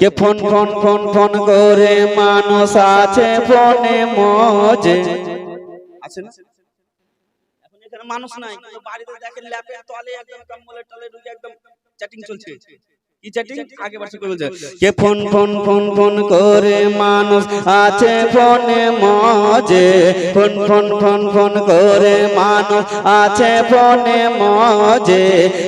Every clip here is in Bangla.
কে ফোন ফোন ফোন ফোন করে মানুষ আছে ফোনে মজে। আছে না? মানুষ নাই। বাড়িতে দেখেন ল্যাপে তলে একদম কম্বলে টলে ঢুকে একদম চ্যাটিং চলছে। কি চ্যাটিং আগে বাড়ছে বলছে কে ফোন ফোন ফোন ফোন করে মানুষ আছে ফোনে মজে? ফোন ফোন ফোন ফোন করে মানুষ আছে ফোনে মজে?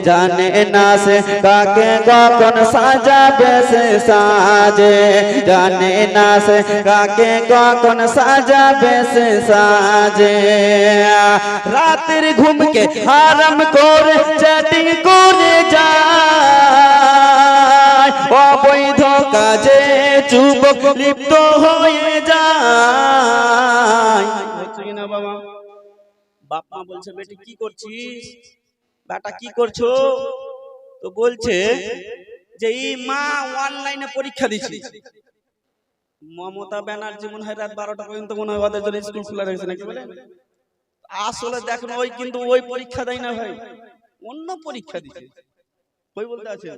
জানে না সে কাকে কখন সাজাবে সে সাজে। জানে না সে কাকে কখন সাজাবে সে সাজে। রাতের ঘুমকে হারাম করে চ্যাটিং করে যায়। অবৈধ কাজে যুবক লিপ্ত হয়ে যায়। বলছে বেটি, কি করছিস? বেটা, কি করছ? তো বলছে যে এই মা, অনলাইনে পরীক্ষা দিচ্ছি। মমতা ব্যানার্জি মনে হয় রাত বারোটা পর্যন্ত মনে হয় ওদের জন্য স্কুল খোলা নাকি বলে? আসলে দেখুন ওই কিন্তু ওই পরীক্ষা দেয় না ভাই। অন্য পরীক্ষা দিচ্ছে ওই বলতে আছে?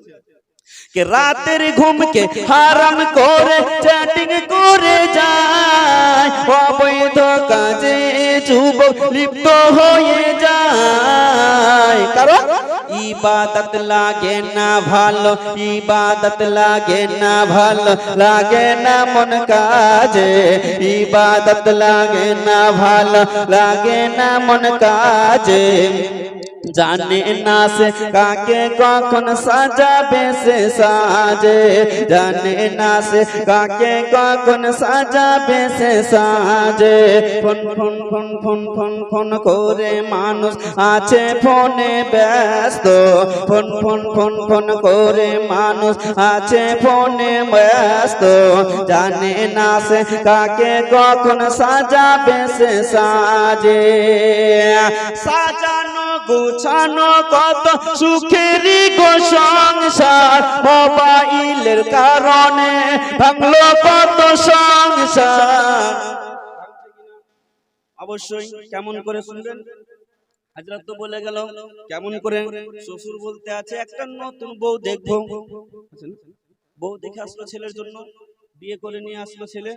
কে রাতের ঘুমকে হারাম করে চ্যাটিং করে যায়। অবৈধ কাজে যুবক লিপ্ত হয়ে যায়। কারণ ইবাদত লাগে না ভালো ইবাদত লাগে না ভালো লাগে না মন কাজে। ইবাদত লাগে না ভালো লাগে না মন কাজে। জানে না সে কাকে কখন সাজাবে সে সাজে। জানে না সে কাকে কখন সাজাবে সে সাজে। Phone phone phone phone phone phone করে মানুষ আছে ফোনে ব্যস্ত। ফোন ফোন ফোন ফোন করে মানুষ আছে ফোনে ব্যস্ত। জানে না সে কাকে কখন সাজাবে সে সাজে। সাজানো গোছানো কত সুখেরই গো সংসার, মোবাইলের কারণে ভাঙলো কত সংসার। অবশ্যই কেমন করে শুনবেন? হাজরত তো বলে গেল, কেমন করে? শ্বশুর বলতে আছে, একটা নতুন বউ দেখব। বউ দেখে আসলো ছেলের জন্য, বিয়ে করে নিয়ে আসলো ছেলে।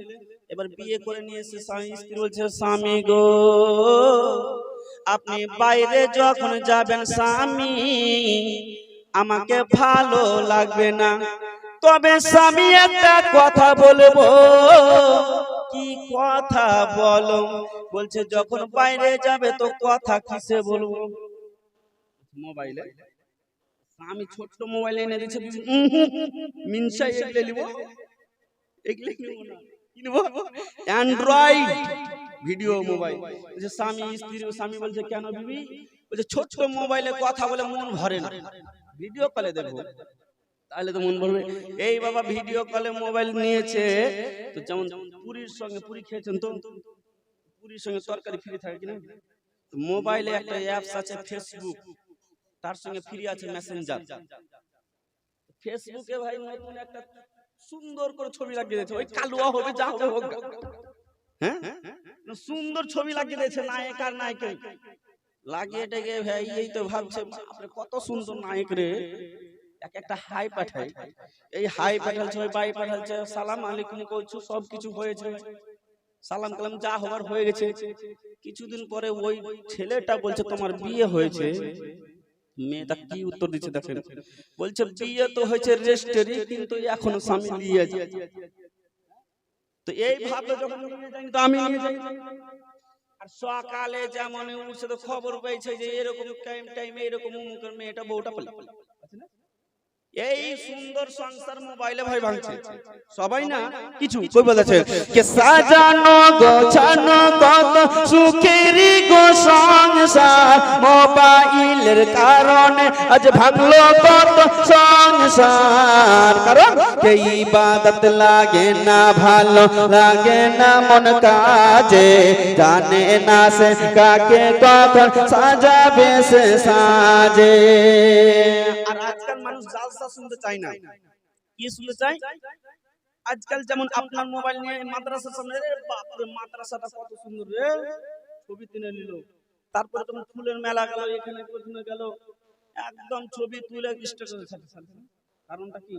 এবার বিয়ে করে নিয়ে এসে স্বামী স্ত্রী বলছে, স্বামী গো। আপনি বাইরে যখন যাবেন স্বামী, আমাকে ভালো লাগবে না। তবে স্বামী, একটা কথা বলব। কি কথা বলো? বলছে, যখন বাইরে যাবে তো কথা কিসে বলব? মোবাইলে। আমি ছোট্ট মোবাইল এনে দিচ্ছে মিনসা এগলে নিব? এগলে নিব না। কিনবো অ্যান্ড্রয়েড। Video mobile. বলছে স্বামী স্ত্রী স্বামী বলছে কেন বিবি? বলছে ছোট্ট মোবাইলে কথা বলে মন ভরে না। ভিডিও কলে দেখব তাহলে তো মন ভরবে এই বাবা ভিডিও কলে মোবাইল নিয়েছে তো যেমন পুরীর সঙ্গে পুরি খেয়েছেন তো? পুরীর সঙ্গে তরকারি ফ্রি থাকে কিনা? মোবাইলে একটা অ্যাপস আছে ফেসবুক তার সঙ্গে ফ্রি আছে মেসেঞ্জার ফেসবুকে ভাই নতুন একটা সুন্দর করে ছবি লাগিয়ে দিয়েছে। ওই কালুয়া হবে যা হবে হোক। হ্যাঁ? সুন্দর ছবি লাগিয়ে দিয়েছে নায়ক আর নায়িকা লাগিয়ে টেকে ভাই এই তো ভাবছে কত সুন্দর নায়ক রে। এক একটা হাই পাঠাই এই হাই পাঠালছে ওই বাই পাঠালছে সালাম আলাইকুম করছ সব কিছু হয়েছে। সালাম কালাম যা হবার হয়ে গেছে। কিছুদিন পরে ওই ছেলেটা বলছে তোমার বিয়ে হয়েছে। মেয়েটা কি উত্তর দিচ্ছে দেখেন। বলছে বিয়ে তো হয়েছে রেজিস্ট্রি কিন্তু এখনও স্বামী যায় তো এই ভাবে যখন তো আমি আর সকালে যেমন উঠছে তো খবর পেয়েছে যে এরকম টাইম টাইম এরকম মেয়েটা বউটা পেল এই সুন্দর সংসার মোবাইলে ভাই ভাঙছে। সবাই না? কিছু? কই বলেছে? কে সাজানো গোছানো কত সুখেরই গো সংসার। মোবাইলের কারণে আজ ভাঙলো কত সংসার। কারণ কে ইবাদত লাগে না ভালো লাগে না মন কাজে। জানে না সে কাকে কখন সাজাবে সে সাজে। আজকাল মানুষ জালসা শুনতে চায় না। কি শুনতে চায়? আজকাল যেমন আপনার মোবাইল নিয়ে মাদ্রাসা সামনে রে বাপ রে মাদ্রাসাটা কত সুন্দর রে। ছবি তুলে নিল। তারপরে তোমার ফুলের মেলা গেল, এখানে গেল। একদম ছবি তুলে স্ট্যাটাসে কারণটা কি?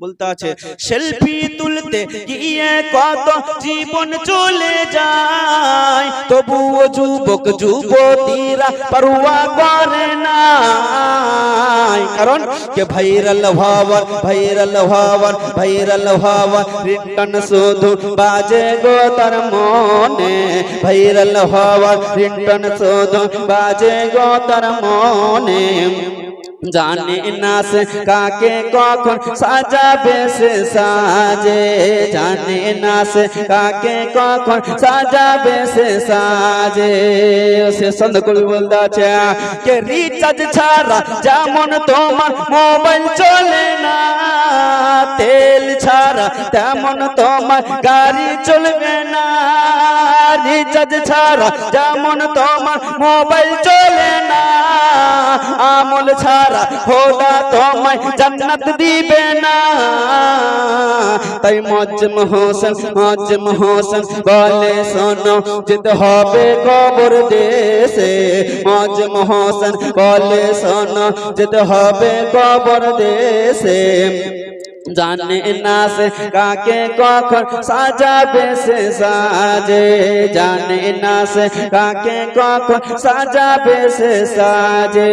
বলতে আছে সেলফি তুলতে গিয়ে কত জীবন চলে যায়। তবুও যুবক যুবতীরা পরোয়া করে না কারণ কে ভাইরাল হওয়ার ভাইরাল হওয়ার ভাইরাল হওয়ার রিটন শুধু বাজে গো তার মনে। ভাইরাল হওয়ার রিটন শুধু বাজে গো তার মনে। জানে না সে কাকে কখন সাজাবে সে সাজে। জানে না সে কাকে কখন সাজাবে সে সাজে। সে সন্দ কবি বলতে কে রিচার্জ ছাড়া যেমন তোমার মোবাইল চলে না, তেল ছাড়া তেমন তোমার গাড়ি চলবে না। রিচার্জ ছাড়া যেমন তোমার মোবাইল চলে না। আমল ছাড়া, খোদা তোমায় জান্নাত দিবে না। তাই মজম হোসেন মজম হোসেন বলে শোনো যেতে হবে কবর দেশে। মজম হোসেন বলে শোনো যেতে হবে কবর দেশে। জানে না সে কাকে কখন সাজাবে সে সাজে জানে না সে কাকে কখন সাজাবে সে সাজে